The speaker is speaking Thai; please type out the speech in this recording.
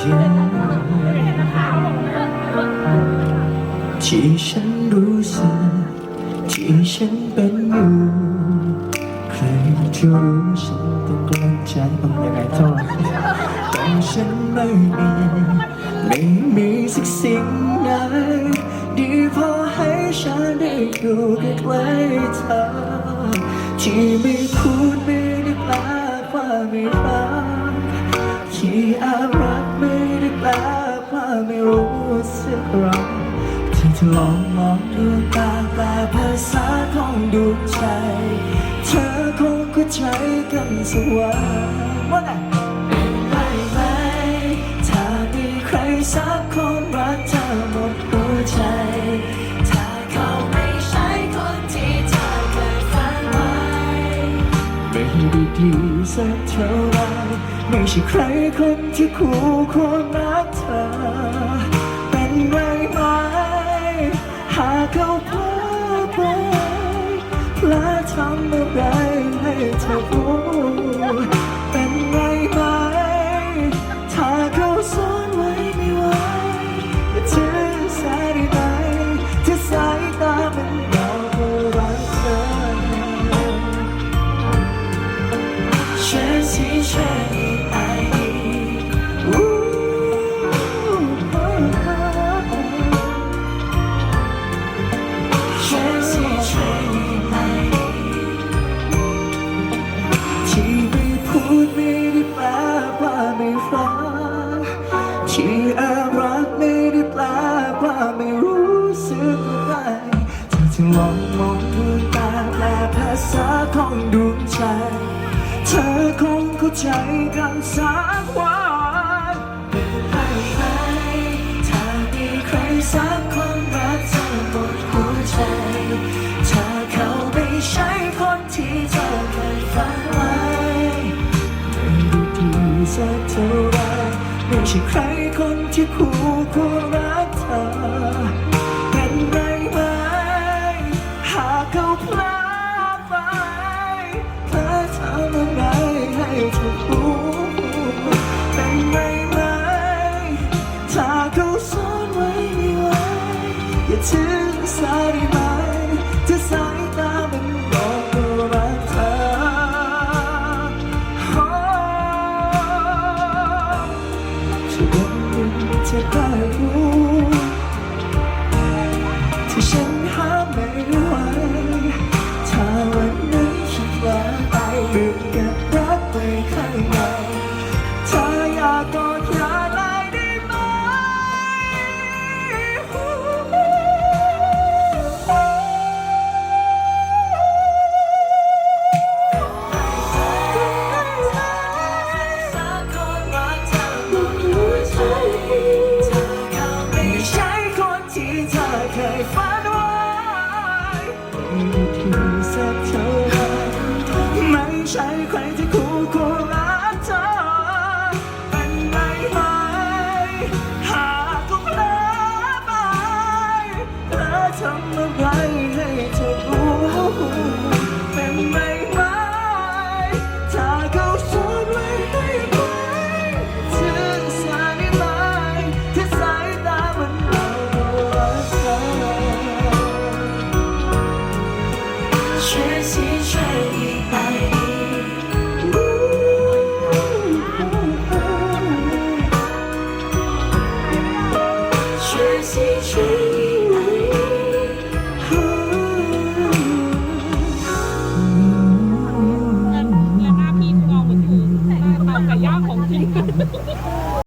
ห็นที่ฉันรู้สึกที่ฉันเป็นอยู่ใครจะรู้ฉันต้องกลั้นใจต้องยังไงเท่าไหร่แต่ฉันไม่มีไม่มีสักสิ่งไหนดีพอให้ฉันได้อยู่ใกล้เธอที่ไม่พูดไม่ได้แปลว่าไม่รัก สึกรักที่เธอลองมองดวงตาแปลภาษาของดวงใจ เธอคงเข้าใจกันสว่าว่าไงเป็นไปไหมถ้ามีใครสักคนรักเธอหมดหัวใจถ้าเขาไม่ใช่คนที่เธอเคยฝันไว้ไม่ได้ดีสักเท่าไรไม่ใช่ใครคนที่คู่ควรรักเธอ เขาพลาดไปและทำอะไรให้เธอรู้ ใจกันสักวันให้ไปถ้ามีใครสักคนรักเธอหมดหัวใจถ้าเขาไม่ใช่คนที่เธอเคยฝันไว้ไม่ด้ดีสักเท่าไรไม่ใช่ใครคนที่คู่ควร นึ่ คู่ควรรักเธอ เป็นไงไหม หากก็พลอไปเธอทำอะไรให้เธอ